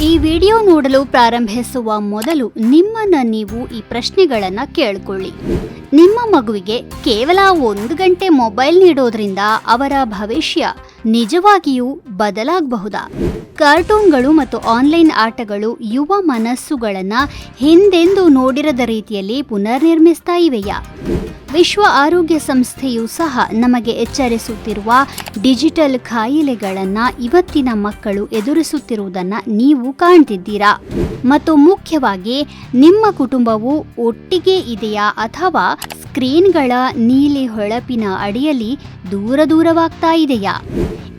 ಈ ವಿಡಿಯೋ ನೋಡಲು ಪ್ರಾರಂಭಿಸುವ ಮೊದಲು ನಿಮ್ಮನ್ನ ನೀವು ಈ ಪ್ರಶ್ನೆಗಳನ್ನು ಕೇಳಿಕೊಳ್ಳಿ. ನಿಮ್ಮ ಮಗುವಿಗೆ ಕೇವಲ ಒಂದು ಗಂಟೆ ಮೊಬೈಲ್ ನೀಡೋದ್ರಿಂದ ಅವರ ಭವಿಷ್ಯ ನಿಜವಾಗಿಯೂ ಬದಲಾಗಬಹುದಾ? ಕಾರ್ಟೂನ್ಗಳು ಮತ್ತು ಆನ್ಲೈನ್ ಆಟಗಳು ಯುವ ಮನಸ್ಸುಗಳನ್ನು ಹಿಂದೆಂದು ನೋಡಿರದ ರೀತಿಯಲ್ಲಿ ಪುನರ್ನಿರ್ಮಿಸ್ತಾ ಇವೆಯಾ? ವಿಶ್ವ ಆರೋಗ್ಯ ಸಂಸ್ಥೆಯು ಸಹ ನಮಗೆ ಎಚ್ಚರಿಸುತ್ತಿರುವ ಡಿಜಿಟಲ್ ಕಾಯಿಲೆಗಳನ್ನು ಇವತ್ತಿನ ಮಕ್ಕಳು ಎದುರಿಸುತ್ತಿರುವುದನ್ನು ನೀವು ಕಾಣ್ತಿದ್ದೀರಾ? ಮತ್ತು ಮುಖ್ಯವಾಗಿ, ನಿಮ್ಮ ಕುಟುಂಬವು ಒಟ್ಟಿಗೆ ಇದೆಯಾ ಅಥವಾ ಸ್ಕ್ರೀನ್ಗಳ ನೀಲಿ ಹೊಳಪಿನ ಅಡಿಯಲ್ಲಿ ದೂರ ದೂರವಾಗ್ತಾ ಇದೆಯಾ?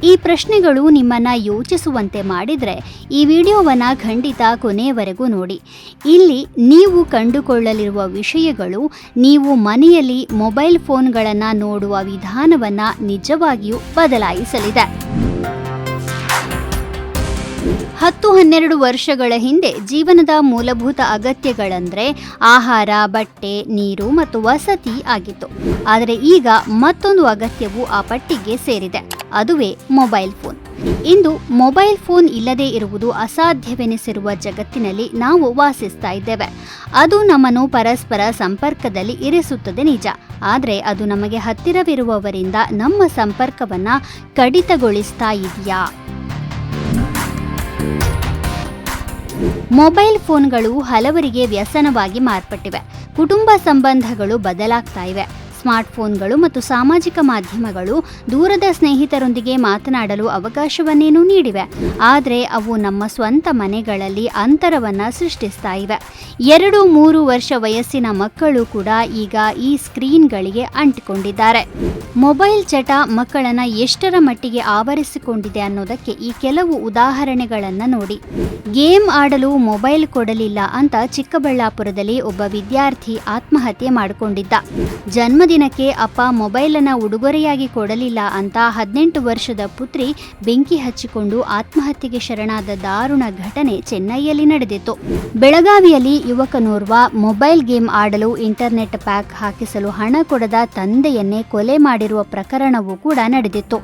ಈ ಪ್ರಶ್ನೆಗಳು ನಿಮ್ಮನ್ನು ಯೋಚಿಸುವಂತೆ ಮಾಡಿದರೆ ಈ ವಿಡಿಯೋವನ್ನು ಖಂಡಿತ ಕೊನೆಯವರೆಗೂ ನೋಡಿ. ಇಲ್ಲಿ ನೀವು ಕಂಡುಕೊಳ್ಳಲಿರುವ ವಿಷಯಗಳು, ನೀವು ಮನೆಯಲ್ಲಿ ಮೊಬೈಲ್ ಫೋನ್ಗಳನ್ನು ನೋಡುವ ವಿಧಾನವನ್ನು ನಿಜವಾಗಿಯೂ ಬದಲಾಯಿಸಲಿದೆ. ಹತ್ತು ಹನ್ನೆರಡು ವರ್ಷಗಳ ಹಿಂದೆ ಜೀವನದ ಮೂಲಭೂತ ಅಗತ್ಯಗಳಂದ್ರೆ ಆಹಾರ, ಬಟ್ಟೆ, ನೀರು ಮತ್ತು ವಸತಿ ಆಗಿತ್ತು. ಆದರೆ ಈಗ ಮತ್ತೊಂದು ಅಗತ್ಯವು ಆ ಪಟ್ಟಿಗೆ ಸೇರಿದೆ. ಅದುವೇ ಮೊಬೈಲ್ ಫೋನ್. ಇಂದು ಮೊಬೈಲ್ ಫೋನ್ ಇಲ್ಲದೆ ಇರುವುದು ಅಸಾಧ್ಯವೆನಿಸಿರುವ ಜಗತ್ತಿನಲ್ಲಿ ನಾವು ವಾಸಿಸ್ತಾ ಇದ್ದೇವೆ. ಅದು ನಮ್ಮನ್ನು ಪರಸ್ಪರ ಸಂಪರ್ಕದಲ್ಲಿ ಇರಿಸುತ್ತದೆ ನಿಜ. ಆದರೆ ಅದು ನಮಗೆ ಹತ್ತಿರವಿರುವವರಿಂದ ನಮ್ಮ ಸಂಪರ್ಕವನ್ನು ಕಡಿತಗೊಳಿಸ್ತಾ ಇದೆಯಾ? ಮೊಬೈಲ್ ಫೋನ್ಗಳು ಹಲವರಿಗೆ ವ್ಯಸನವಾಗಿ ಮಾರ್ಪಟ್ಟಿವೆ. ಕುಟುಂಬ ಸಂಬಂಧಗಳು ಬದಲಾಗ್ತಾ ಇವೆ. ಸ್ಮಾರ್ಟ್ಫೋನ್ಗಳು ಮತ್ತು ಸಾಮಾಜಿಕ ಮಾಧ್ಯಮಗಳು ದೂರದ ಸ್ನೇಹಿತರೊಂದಿಗೆ ಮಾತನಾಡಲು ಅವಕಾಶವನ್ನೇನೂ ನೀಡಿವೆ. ಆದರೆ ಅವು ನಮ್ಮ ಸ್ವಂತ ಮನೆಗಳಲ್ಲಿ ಅಂತರವನ್ನು ಸೃಷ್ಟಿಸ್ತಾ ಇವೆ. ಎರಡು ಮೂರು ವರ್ಷ ವಯಸ್ಸಿನ ಮಕ್ಕಳು ಕೂಡ ಈಗ ಈ ಸ್ಕ್ರೀನ್ಗಳಿಗೆ ಅಂಟಿಕೊಂಡಿದ್ದಾರೆ. ಮೊಬೈಲ್ ಚಟ ಮಕ್ಕಳನ್ನು ಎಷ್ಟರ ಮಟ್ಟಿಗೆ ಆವರಿಸಿಕೊಂಡಿದೆ ಅನ್ನೋದಕ್ಕೆ ಈ ಕೆಲವು ಉದಾಹರಣೆಗಳನ್ನು ನೋಡಿ. ಗೇಮ್ ಆಡಲು ಮೊಬೈಲ್ ಕೊಡಲಿಲ್ಲ ಅಂತ ಚಿಕ್ಕಬಳ್ಳಾಪುರದಲ್ಲಿ ಒಬ್ಬ ವಿದ್ಯಾರ್ಥಿ ಆತ್ಮಹತ್ಯೆ ಮಾಡಿಕೊಂಡಿದ್ದ. ಜನ್ಮದಿನಕ್ಕೆ ಅಪ್ಪ ಮೊಬೈಲನ್ನು ಉಡುಗೊರೆಯಾಗಿ ಕೊಡಲಿಲ್ಲ ಅಂತ ಹದಿನೆಂಟು ವರ್ಷದ ಪುತ್ರಿ ಬೆಂಕಿ ಹಚ್ಚಿಕೊಂಡು ಆತ್ಮಹತ್ಯೆಗೆ ಶರಣಾದ ದಾರುಣ ಘಟನೆ ಚೆನ್ನೈಯಲ್ಲಿ ನಡೆದಿತ್ತು. ಬೆಳಗಾವಿಯಲ್ಲಿ ಯುವಕನೋರ್ವ ಮೊಬೈಲ್ ಗೇಮ್ ಆಡಲು ಇಂಟರ್ನೆಟ್ ಪ್ಯಾಕ್ ಹಾಕಿಸಲು ಹಣ ಕೊಡದ ತಂದೆಯನ್ನೇ ಕೊಲೆ ಮಾಡಿರುವ ಪ್ರಕರಣವೂ ಕೂಡ ನಡೆದಿತ್ತು.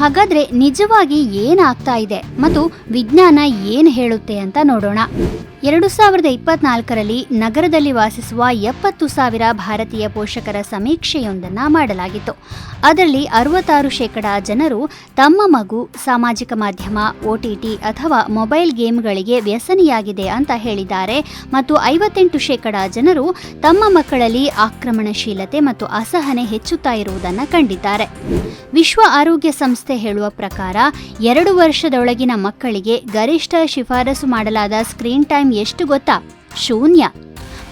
ಹಾಗಾದ್ರೆ ನಿಜವಾಗಿ ಏನಾಗ್ತಾ ಇದೆ ಮತ್ತು ವಿಜ್ಞಾನ ಏನು ಹೇಳುತ್ತೆ ಅಂತ ನೋಡೋಣ. ಎರಡು ಸಾವಿರದ ಇಪ್ಪತ್ನಾಲ್ಕರಲ್ಲಿ ನಗರದಲ್ಲಿ ವಾಸಿಸುವ ಎಪ್ಪತ್ತು ಸಾವಿರ ಭಾರತೀಯ ಪೋಷಕರ ಸಮೀಕ್ಷೆಯೊಂದನ್ನು ಮಾಡಲಾಗಿತ್ತು. ಅದರಲ್ಲಿ ಅರವತ್ತಾರು ಶೇಕಡ ಜನರು ತಮ್ಮ ಮಗು, ಸಾಮಾಜಿಕ ಮಾಧ್ಯಮ ಒಟಿಟಿ ಅಥವಾ ಮೊಬೈಲ್ ಗೇಮ್ಗಳಿಗೆ ವ್ಯಸನಿಯಾಗಿದೆ ಅಂತ ಹೇಳಿದ್ದಾರೆ ಮತ್ತು ಐವತ್ತೆಂಟು ಶೇಕಡ ಜನರು ತಮ್ಮ ಮಕ್ಕಳಲ್ಲಿ ಆಕ್ರಮಣಶೀಲತೆ ಮತ್ತು ಅಸಹನೆ ಹೆಚ್ಚುತ್ತಾ ಇರುವುದನ್ನು ಕಂಡಿದ್ದಾರೆ. ವಿಶ್ವ ಆರೋಗ್ಯ ಸಂಸ್ಥೆ ಹೇಳುವ ಪ್ರಕಾರ, ಎರಡು ವರ್ಷದೊಳಗಿನ ಮಕ್ಕಳಿಗೆ ಗರಿಷ್ಠ ಶಿಫಾರಸು ಮಾಡಲಾದ ಸ್ಕ್ರೀನ್ ಟೈಮ್ ಎಷ್ಟು ಗೊತ್ತಾ? ಶೂನ್ಯ.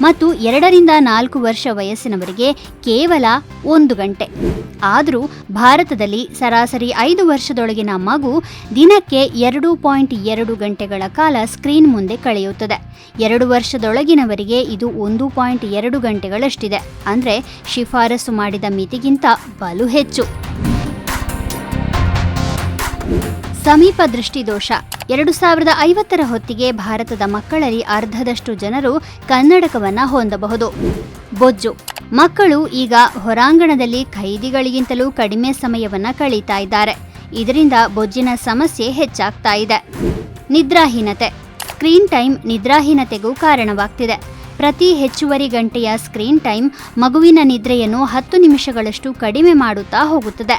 ಮತ್ತು ಎರಡರಿಂದ ನಾಲ್ಕು ವರ್ಷ ವಯಸ್ಸಿನವರಿಗೆ ಕೇವಲ ಒಂದು ಗಂಟೆ. ಆದರೂ ಭಾರತದಲ್ಲಿ ಸರಾಸರಿ ಐದು ವರ್ಷದೊಳಗಿನ ಮಗು ದಿನಕ್ಕೆ ಎರಡು ಪಾಯಿಂಟ್ ಎರಡು ಗಂಟೆಗಳ ಕಾಲ ಸ್ಕ್ರೀನ್ ಮುಂದೆ ಕಳೆಯುತ್ತದೆ. ಎರಡು ವರ್ಷದೊಳಗಿನವರಿಗೆ ಇದು ಒಂದು ಪಾಯಿಂಟ್ ಎರಡು ಗಂಟೆಗಳಷ್ಟಿದೆ. ಅಂದರೆ ಶಿಫಾರಸು ಮಾಡಿದ ಮಿತಿಗಿಂತ ಬಲು ಹೆಚ್ಚು. ಸಮೀಪ ದೃಷ್ಟಿದೋಷ. ಎರಡು ಸಾವಿರದ ಐವತ್ತರ ಹೊತ್ತಿಗೆ ಭಾರತದ ಮಕ್ಕಳಲ್ಲಿ ಅರ್ಧದಷ್ಟು ಜನರು ಕನ್ನಡಕವನ್ನ ಹೊಂದಬಹುದು. ಬೊಜ್ಜು. ಮಕ್ಕಳು ಈಗ ಹೊರಾಂಗಣದಲ್ಲಿ ಖೈದಿಗಳಿಗಿಂತಲೂ ಕಡಿಮೆ ಸಮಯವನ್ನ ಕಳೀತಾ ಇದ್ದಾರೆ. ಇದರಿಂದ ಬೊಜ್ಜಿನ ಸಮಸ್ಯೆ ಹೆಚ್ಚಾಗ್ತಾ ಇದೆ. ನಿದ್ರಾಹೀನತೆ. ಸ್ಕ್ರೀನ್ ಟೈಮ್ ನಿದ್ರಾಹೀನತೆಗೂ ಕಾರಣವಾಗ್ತಿದೆ. ಪ್ರತಿ ಹೆಚ್ಚುವರಿ ಗಂಟೆಯ ಸ್ಕ್ರೀನ್ ಟೈಮ್ ಮಗುವಿನ ನಿದ್ರೆಯನ್ನು ಹತ್ತು ನಿಮಿಷಗಳಷ್ಟು ಕಡಿಮೆ ಮಾಡುತ್ತಾ ಹೋಗುತ್ತದೆ.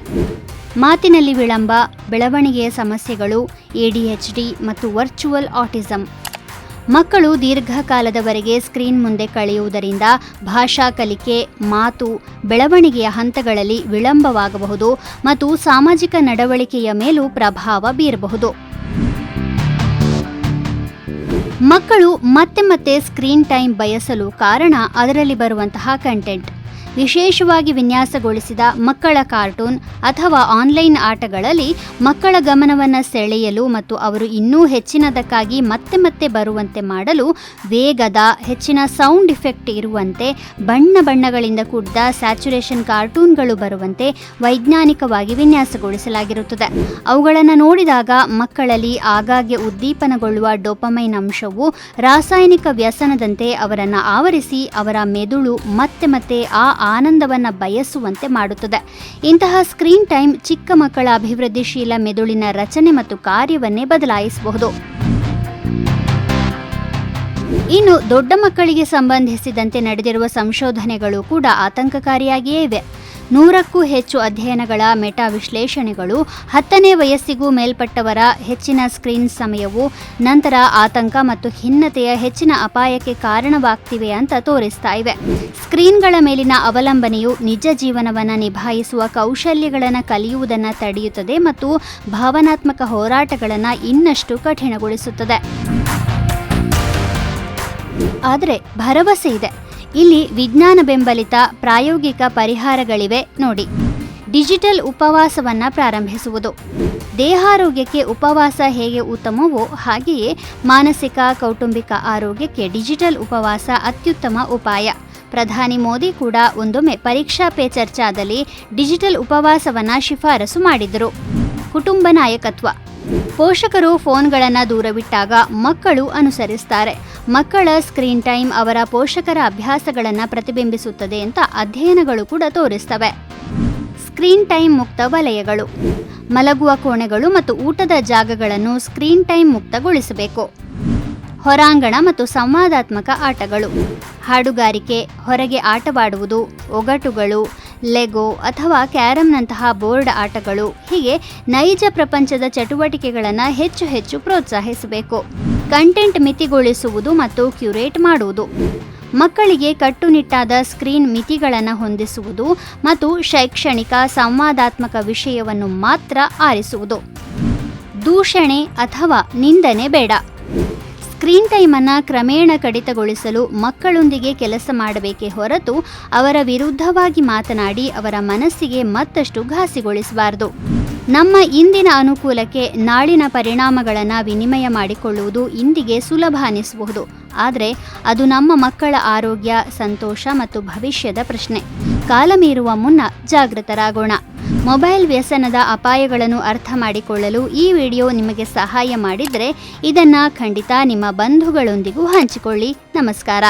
ಮಾತಿನಲ್ಲಿ ವಿಳಂಬ, ಬೆಳವಣಿಗೆಯ ಸಮಸ್ಯೆಗಳು ಎಡಿಎಚ್ಡಿ ಮತ್ತು ವರ್ಚುವಲ್ ಆಟಿಸಂ. ಮಕ್ಕಳು ದೀರ್ಘಕಾಲದವರೆಗೆ ಸ್ಕ್ರೀನ್ ಮುಂದೆ ಕಳೆಯುವುದರಿಂದ ಭಾಷಾ ಕಲಿಕೆ, ಮಾತು, ಬೆಳವಣಿಗೆಯ ಹಂತಗಳಲ್ಲಿ ವಿಳಂಬವಾಗಬಹುದು ಮತ್ತು ಸಾಮಾಜಿಕ ನಡವಳಿಕೆಯ ಮೇಲೂ ಪ್ರಭಾವ ಬೀರಬಹುದು. ಮಕ್ಕಳು ಮತ್ತೆ ಮತ್ತೆ ಸ್ಕ್ರೀನ್ ಟೈಮ್ ಬಯಸಲು ಕಾರಣ ಅದರಲ್ಲಿ ಬರುವಂತಹ ಕಂಟೆಂಟ್. ವಿಶೇಷವಾಗಿ ವಿನ್ಯಾಸಗೊಳಿಸಿದ ಮಕ್ಕಳ ಕಾರ್ಟೂನ್ ಅಥವಾ ಆನ್ಲೈನ್ ಆಟಗಳಲ್ಲಿ ಮಕ್ಕಳ ಗಮನವನ್ನು ಸೆಳೆಯಲು ಮತ್ತು ಅವರು ಇನ್ನೂ ಹೆಚ್ಚಿನದಕ್ಕಾಗಿ ಮತ್ತೆ ಮತ್ತೆ ಬರುವಂತೆ ಮಾಡಲು ವೇಗದ, ಹೆಚ್ಚಿನ ಸೌಂಡ್ ಇಫೆಕ್ಟ್ ಇರುವಂತೆ, ಬಣ್ಣ ಬಣ್ಣಗಳಿಂದ ಕೂಡಿದ ಸ್ಯಾಚುರೇಷನ್ ಕಾರ್ಟೂನ್ಗಳು ಬರುವಂತೆ ವೈಜ್ಞಾನಿಕವಾಗಿ ವಿನ್ಯಾಸಗೊಳಿಸಲಾಗಿರುತ್ತದೆ. ಅವುಗಳನ್ನು ನೋಡಿದಾಗ ಮಕ್ಕಳಲ್ಲಿ ಆಗಾಗ್ಗೆ ಉದ್ದೀಪನಗೊಳ್ಳುವ ಡೋಪಮೈನ್ ಅಂಶವು ರಾಸಾಯನಿಕ ವ್ಯಸನದಂತೆ ಅವರನ್ನು ಆವರಿಸಿ ಅವರ ಮೆದುಳು ಮತ್ತೆ ಮತ್ತೆ ಆ ಆನಂದವನ್ನು ಬಯಸುವಂತೆ ಮಾಡುತ್ತದೆ. ಇಂತಹ ಸ್ಕ್ರೀನ್ ಟೈಮ್ ಚಿಕ್ಕ ಮಕ್ಕಳ ಅಭಿವೃದ್ಧಿಶೀಲ ಮೆದುಳಿನ ರಚನೆ ಮತ್ತು ಕಾರ್ಯವನ್ನೇ ಬದಲಾಯಿಸಬಹುದು. ಇನ್ನು ದೊಡ್ಡ ಮಕ್ಕಳಿಗೆ ಸಂಬಂಧಿಸಿದಂತೆ ನಡೆದಿರುವ ಸಂಶೋಧನೆಗಳು ಕೂಡ ಆತಂಕಕಾರಿಯಾಗಿಯೇ ಇವೆ. ನೂರಕ್ಕೂ ಹೆಚ್ಚು ಅಧ್ಯಯನಗಳ ಮೆಟಾ ವಿಶ್ಲೇಷಣೆಗಳು ಹತ್ತನೇ ವಯಸ್ಸಿಗೂ ಮೇಲ್ಪಟ್ಟವರ ಹೆಚ್ಚಿನ ಸ್ಕ್ರೀನ್ ಸಮಯವು ನಂತರ ಆತಂಕ ಮತ್ತು ಖಿನ್ನತೆಯ ಹೆಚ್ಚಿನ ಅಪಾಯಕ್ಕೆ ಕಾರಣವಾಗ್ತಿವೆ ಅಂತ ತೋರಿಸ್ತಾ ಇವೆ. ಸ್ಕ್ರೀನ್ಗಳ ಮೇಲಿನ ಅವಲಂಬನೆಯು ನಿಜ ಜೀವನವನ್ನು ನಿಭಾಯಿಸುವ ಕೌಶಲ್ಯಗಳನ್ನು ಕಲಿಯುವುದನ್ನು ತಡೆಯುತ್ತದೆ ಮತ್ತು ಭಾವನಾತ್ಮಕ ಹೋರಾಟಗಳನ್ನು ಇನ್ನಷ್ಟು ಕಠಿಣಗೊಳಿಸುತ್ತದೆ. ಆದರೆ ಭರವಸೆ ಇದೆ. ಇಲ್ಲಿ ವಿಜ್ಞಾನ ಬೆಂಬಲಿತ ಪ್ರಾಯೋಗಿಕ ಪರಿಹಾರಗಳಿವೆ ನೋಡಿ. ಡಿಜಿಟಲ್ ಉಪವಾಸವನ್ನ ಪ್ರಾರಂಭಿಸುವುದು. ದೇಹಾರೋಗ್ಯಕ್ಕೆ ಉಪವಾಸ ಹೇಗೆ ಉತ್ತಮವೋ ಹಾಗೆಯೇ ಮಾನಸಿಕ, ಕೌಟುಂಬಿಕ ಆರೋಗ್ಯಕ್ಕೆ ಡಿಜಿಟಲ್ ಉಪವಾಸ ಅತ್ಯುತ್ತಮ ಉಪಾಯ. ಪ್ರಧಾನಿ ಮೋದಿ ಕೂಡ ಒಂದೊಮ್ಮೆ ಪರೀಕ್ಷಾ ಪೇ ಚರ್ಚಾದಲ್ಲಿ ಡಿಜಿಟಲ್ ಉಪವಾಸವನ್ನ ಶಿಫಾರಸು ಮಾಡಿದರು. ಕುಟುಂಬ ನಾಯಕತ್ವ. ಪೋಷಕರು ಫೋನ್ಗಳನ್ನು ದೂರವಿಟ್ಟಾಗ ಮಕ್ಕಳು ಅನುಸರಿಸ್ತಾರೆ. ಮಕ್ಕಳ ಸ್ಕ್ರೀನ್ ಟೈಮ್ ಅವರ ಪೋಷಕರ ಅಭ್ಯಾಸಗಳನ್ನು ಪ್ರತಿಬಿಂಬಿಸುತ್ತದೆ ಅಂತ ಅಧ್ಯಯನಗಳು ಕೂಡ ತೋರಿಸ್ತವೆ. ಸ್ಕ್ರೀನ್ ಟೈಮ್ ಮುಕ್ತ ವಲಯಗಳು, ಮಲಗುವ ಕೋಣೆಗಳು ಮತ್ತು ಊಟದ ಜಾಗಗಳನ್ನು ಸ್ಕ್ರೀನ್ ಟೈಮ್ ಮುಕ್ತಗೊಳಿಸಬೇಕು. ಹೊರಾಂಗಣ ಮತ್ತು ಸಂವಾದಾತ್ಮಕ ಆಟಗಳು, ಹಾಡುಗಾರಿಕೆ, ಹೊರಗೆ ಆಟವಾಡುವುದು, ಒಗಟುಗಳು ಲೆಗೋ ಅಥವಾ ಕ್ಯಾರಮ್ನಂತಹ ಬೋರ್ಡ್ ಆಟಗಳು. ಹೀಗೆ ನೈಜ ಪ್ರಪಂಚದ ಚಟುವಟಿಕೆಗಳನ್ನು ಹೆಚ್ಚು ಹೆಚ್ಚು ಪ್ರೋತ್ಸಾಹಿಸಬೇಕು. ಕಂಟೆಂಟ್ ಮಿತಿಗೊಳಿಸುವುದು ಮತ್ತು ಕ್ಯೂರೇಟ್ ಮಾಡುವುದು. ಮಕ್ಕಳಿಗೆ ಕಟ್ಟುನಿಟ್ಟಾದ ಸ್ಕ್ರೀನ್ ಮಿತಿಗಳನ್ನು ಹೊಂದಿಸುವುದು ಮತ್ತು ಶೈಕ್ಷಣಿಕ ಸಂವಾದಾತ್ಮಕ ವಿಷಯವನ್ನು ಮಾತ್ರ ಆರಿಸುವುದು. ದೂಷಣೆ ಅಥವಾ ನಿಂದನೆ ಬೇಡ. ಸ್ಕ್ರೀನ್ ಟೈಮನ್ನು ಕ್ರಮೇಣ ಕಡಿತಗೊಳಿಸಲು ಮಕ್ಕಳೊಂದಿಗೆ ಕೆಲಸ ಮಾಡಬೇಕೇ ಹೊರತು ಅವರ ವಿರುದ್ಧವಾಗಿ ಮಾತನಾಡಿ ಅವರ ಮನಸ್ಸಿಗೆ ಮತ್ತಷ್ಟು ಘಾಸಿಗೊಳಿಸಬಾರದು. ನಮ್ಮ ಇಂದಿನ ಅನುಕೂಲಕ್ಕೆ ನಾಳಿನ ಪರಿಣಾಮಗಳನ್ನು ವಿನಿಮಯ ಮಾಡಿಕೊಳ್ಳುವುದು ಇಂದಿಗೆ ಸುಲಭ ಅನಿಸಬಹುದು ಆದರೆ ಅದು ನಮ್ಮ ಮಕ್ಕಳ ಆರೋಗ್ಯ, ಸಂತೋಷ ಮತ್ತು ಭವಿಷ್ಯದ ಪ್ರಶ್ನೆ. ಕಾಲ ಮೀರುವ ಮುನ್ನ ಜಾಗೃತರಾಗೋಣ. ಮೊಬೈಲ್ ವ್ಯಸನದ ಅಪಾಯಗಳನ್ನು ಅರ್ಥ ಮಾಡಿಕೊಳ್ಳಲು ಈ ವಿಡಿಯೋ ನಿಮಗೆ ಸಹಾಯ ಮಾಡಿದರೆ ಇದನ್ನು ಖಂಡಿತ ನಿಮ್ಮ ಬಂಧುಗಳೊಂದಿಗೂ ಹಂಚಿಕೊಳ್ಳಿ. ನಮಸ್ಕಾರ.